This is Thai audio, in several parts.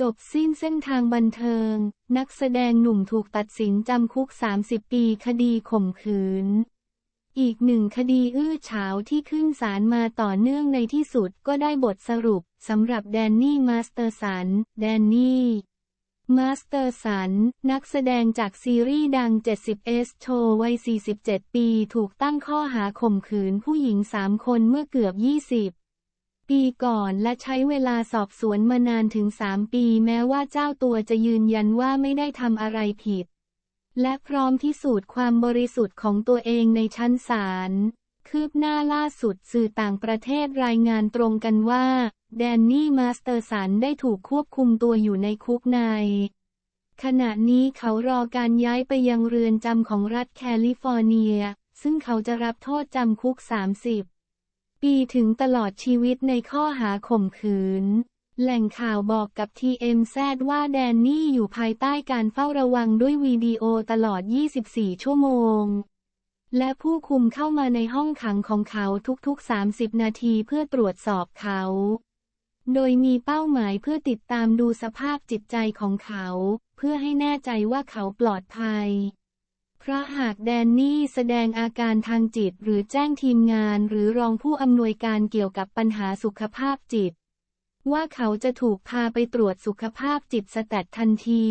จบสิ้นเส้นทางบันเทิง นักแสดงหนุ่มถูกตัดสินจำคุก 30 ปีคดีข่มขืน อีกหนึ่งคดีอื้อฉาวที่ขึ้นศาลมาต่อเนื่องในที่สุดก็ได้บทสรุปสำหรับแดนนี่มาสเตอร์สัน แดนนี่มาสเตอร์สัน นักแสดงจากซีรีส์ดัง 70S โชว์วัย 47 ปี ถูกตั้งข้อหาข่มขืนผู้หญิง 3 คนเมื่อเกือบ 20 ปีก่อนและใช้เวลาสอบสวนมานานถึง3ปีแม้ว่าเจ้าตัวจะยืนยันว่าไม่ได้ทำอะไรผิด และพร้อมพิสูจน์ความบริสุทธิ์ของตัวเองในชั้นศาล คืบหน้าล่าสุดสื่อต่างประเทศรายงานตรงกันว่า แดนนี่มาสเตอร์สันได้ถูกควบคุมตัวอยู่ในคุกใน ขณะนี้เขารอการย้ายไปยังเรือนจำของรัฐแคลิฟอร์เนีย ซึ่งเขาจะรับโทษจำคุก 30 ปีถึงตลอดชีวิตในข้อหาข่มขืน แหล่งข่าวบอกกับ TMZ ว่าแดนนี่อยู่ภายใต้การเฝ้าระวังด้วยวิดีโอตลอด 24 ชั่วโมง และผู้คุมเข้ามาในห้องขังของเขาทุกๆ 30 นาทีเพื่อตรวจสอบเขา โดยมีเป้าหมายเพื่อติดตามดูสภาพจิตใจของเขา เพื่อให้แน่ใจว่าเขาปลอดภัย เพราะหากแดนนี่แสดงอาการทางจิตหรือแจ้งทีมงานหรือรองผู้อำนวยการเกี่ยวกับปัญหาสุขภาพจิต ว่าเขาจะถูกพาไปตรวจสุขภาพจิตสแตททันที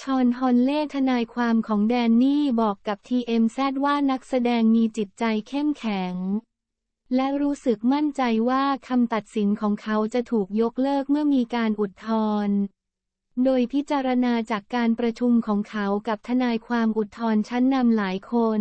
ชอนฮอนเล่ทนายความของแดนนี่บอกกับ TMZ ว่านักแสดงมีจิตใจเข้มแข็ง และรู้สึกมั่นใจว่าคำตัดสินของเขาจะถูกยกเลิกเมื่อมีการอุทธรณ์ โดยพิจารณาจากการประชุมของเขากับทนายความอุทธรณ์ชั้นนำหลายคน